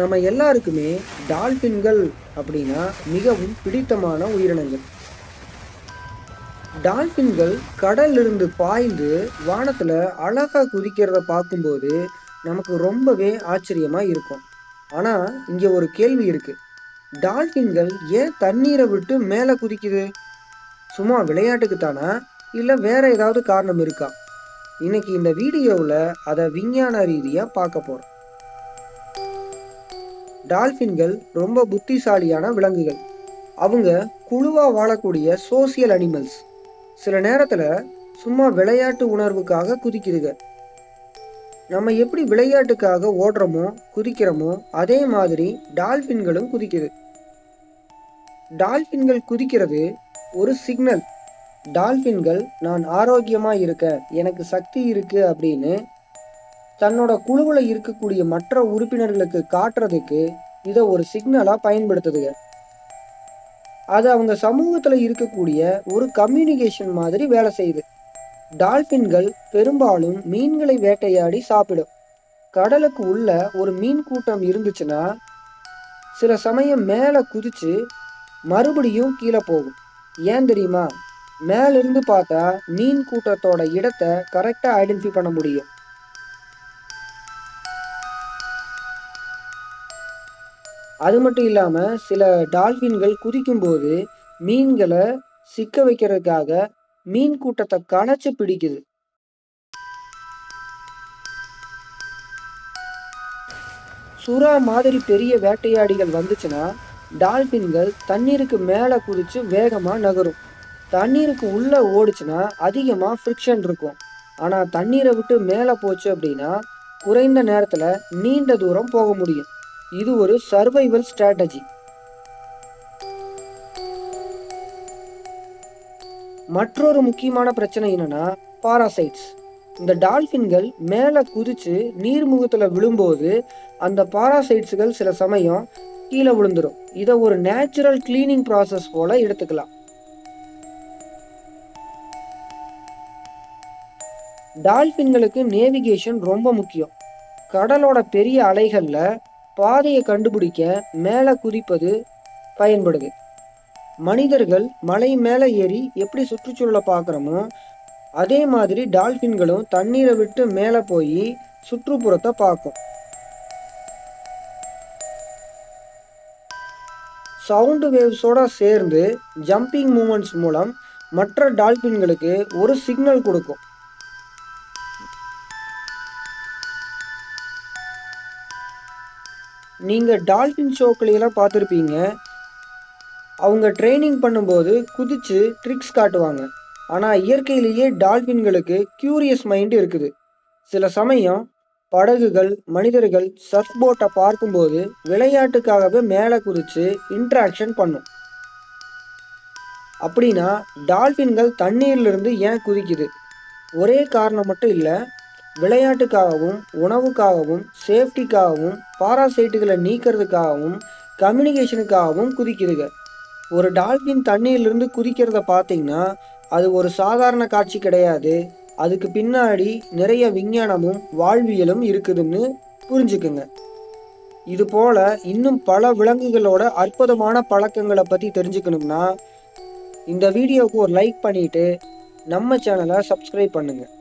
நம்ம எல்லாருக்குமே டால்பின்கள் அப்படின்னா மிகவும் பிடித்தமான உயிரினங்கள். டால்பின்கள் கடல்லிருந்து பாய்ந்து வானத்தில் அழகாக குதிக்கிறத பார்க்கும்போது நமக்கு ரொம்பவே ஆச்சரியமாக இருக்கும். ஆனால் இங்கே ஒரு கேள்வி இருக்கு. டால்பின்கள் ஏன் தண்ணீரை விட்டு மேலே குதிக்குது? சும்மா விளையாட்டுக்கு தானா? இல்லை வேற ஏதாவது காரணம் இருக்கா? இன்னைக்கு இந்த வீடியோவில் அதை விஞ்ஞான ரீதியாக பார்க்க போகிறோம் டால்ஃபின்கள் ரொம்ப புத்திசாலியான விலங்குகள். அவங்க குழுவாக வாழக்கூடிய சோசியல் அனிமல்ஸ் சில நேரத்தில் சும்மா விளையாட்டு உணர்வுக்காக குதிக்குதுங்க நம்ம எப்படி விளையாட்டுக்காக ஓடுறோமோ குதிக்கிறோமோ அதே மாதிரி டால்ஃபின்களும் குதிக்குது. டால்ஃபின்கள் குதிக்கிறது ஒரு சிக்னல் டால்ஃபின்கள் நான் ஆரோக்கியமாக இருக்க எனக்கு சக்தி இருக்கு அப்படின்னு தன்னோட குழுவில் இருக்கக்கூடிய மற்ற உறுப்பினர்களுக்கு காட்டுறதுக்கு இதை ஒரு சிக்னலாக பயன்படுத்துதுங்க. அது அவங்க சமூகத்தில் இருக்கக்கூடிய ஒரு கம்யூனிகேஷன் மாதிரி வேலை செய்யுது. டால்பின்கள் பெரும்பாலும் மீன்களை வேட்டையாடி சாப்பிடும். கடலுக்கு உள்ள ஒரு மீன் கூட்டம் இருந்துச்சுன்னா சில சமயம் மேலே குதிச்சு மறுபடியும் கீழே போகும். ஏன் தெரியுமா? மேலிருந்து பார்த்தா மீன் கூட்டத்தோட இடத்தை கரெக்டாக ஐடென்டிஃபை பண்ண முடியும். அது மட்டும் இல்லாமல் சில டால்பின்கள் குதிக்கும்போது மீன்களை சிக்க வைக்கிறதுக்காக மீன் கூட்டத்தை களைச்சு பிடிக்குது. சுறா மாதிரி பெரிய வேட்டையாடிகள் வந்துச்சுன்னா டால்பின்கள் தண்ணீருக்கு மேலே குதிச்சு வேகமாக நகரும். தண்ணீருக்கு உள்ளே ஓடுச்சுன்னா அதிகமாக ஃப்ரிக்ஷன் இருக்கும். ஆனால் தண்ணீரை விட்டு மேலே போச்சு அப்படின்னா குறைந்த நேரத்தில் நீண்ட தூரம் போக முடியும். இது ஒரு சர்வைவல் ஸ்ட்ராட்டஜி மற்றொரு முக்கியமான பிரச்சனை என்னன்னா பாராசைட்ஸ் இந்த டால்பின்கள் மேலே குதிச்சு நீர்முகத்தில் விழும்போது அந்த பாராசைட்ஸுகள் சில சமயம் கீழே விழுந்துடும் இதை ஒரு நேச்சுரல் கிளீனிங் ப்ராசஸ் போல எடுத்துக்கலாம். டால்பின்களுக்கு நேவிகேஷன் ரொம்ப முக்கியம். கடலோட பெரிய அலைகளில் பாதையை கண்டுபிடிக்க மேலே குதிப்பது பயன்படுது. மனிதர்கள் மலை மேலே ஏறி எப்படி சுற்றுச்சூழலை பார்க்குறோமோ அதே மாதிரி டால்ஃபின்களும் தண்ணீரை விட்டு மேலே போய் சுற்றுப்புறத்தை பார்க்கும். சவுண்டு வேவ்ஸோட சேர்ந்து ஜம்பிங் மூமெண்ட்ஸ் மூலம் மற்ற டால்பின்களுக்கு ஒரு சிக்னல் கொடுக்கும். நீங்கள் டால்ஃபின் ஷோக்களையெல்லாம் பார்த்துருப்பீங்க. அவங்க ட்ரைனிங் பண்ணும்போது குதிச்சு ட்ரிக்ஸ் காட்டுவாங்க. ஆனால் இயற்கையிலேயே டால்ஃபின்களுக்கு கியூரியஸ் மைண்டு இருக்குது. சில சமயம் படகுகள் மனிதர்கள் சர்ஃப் போட்டை பார்க்கும்போது விளையாட்டுக்காகவே மேலே குதிச்சு இன்ட்ராக்ஷன் பண்ணும். அப்படின்னா டால்ஃபின்கள் தண்ணீர்லேருந்து ஏன் குதிக்குது? ஒரே காரணம் மட்டும் இல்லை விளையாட்டுக்காகவும் உணவுக்காகவும் சேஃப்டிக்காகவும் பாராசைட்டுகளை நீக்கிறதுக்காகவும் கம்யூனிகேஷனுக்காகவும் குதிக்குதுங்க. ஒரு டால்பின் தண்ணியிலிருந்து குதிக்கிறத பார்த்தீங்கன்னா அது ஒரு சாதாரண காட்சி கிடையாது. அதுக்கு பின்னாடி நிறைய விஞ்ஞானமும் வாழ்வியலும் இருக்குதுன்னு புரிஞ்சுக்குங்க. இது போல இன்னும் பல விலங்குகளோட அற்புதமான பழக்கங்களை பற்றி தெரிஞ்சுக்கணும்னா இந்த வீடியோவுக்கு ஒரு லைக் பண்ணிட்டு நம்ம சேனலை சப்ஸ்கிரைப் பண்ணுங்கள்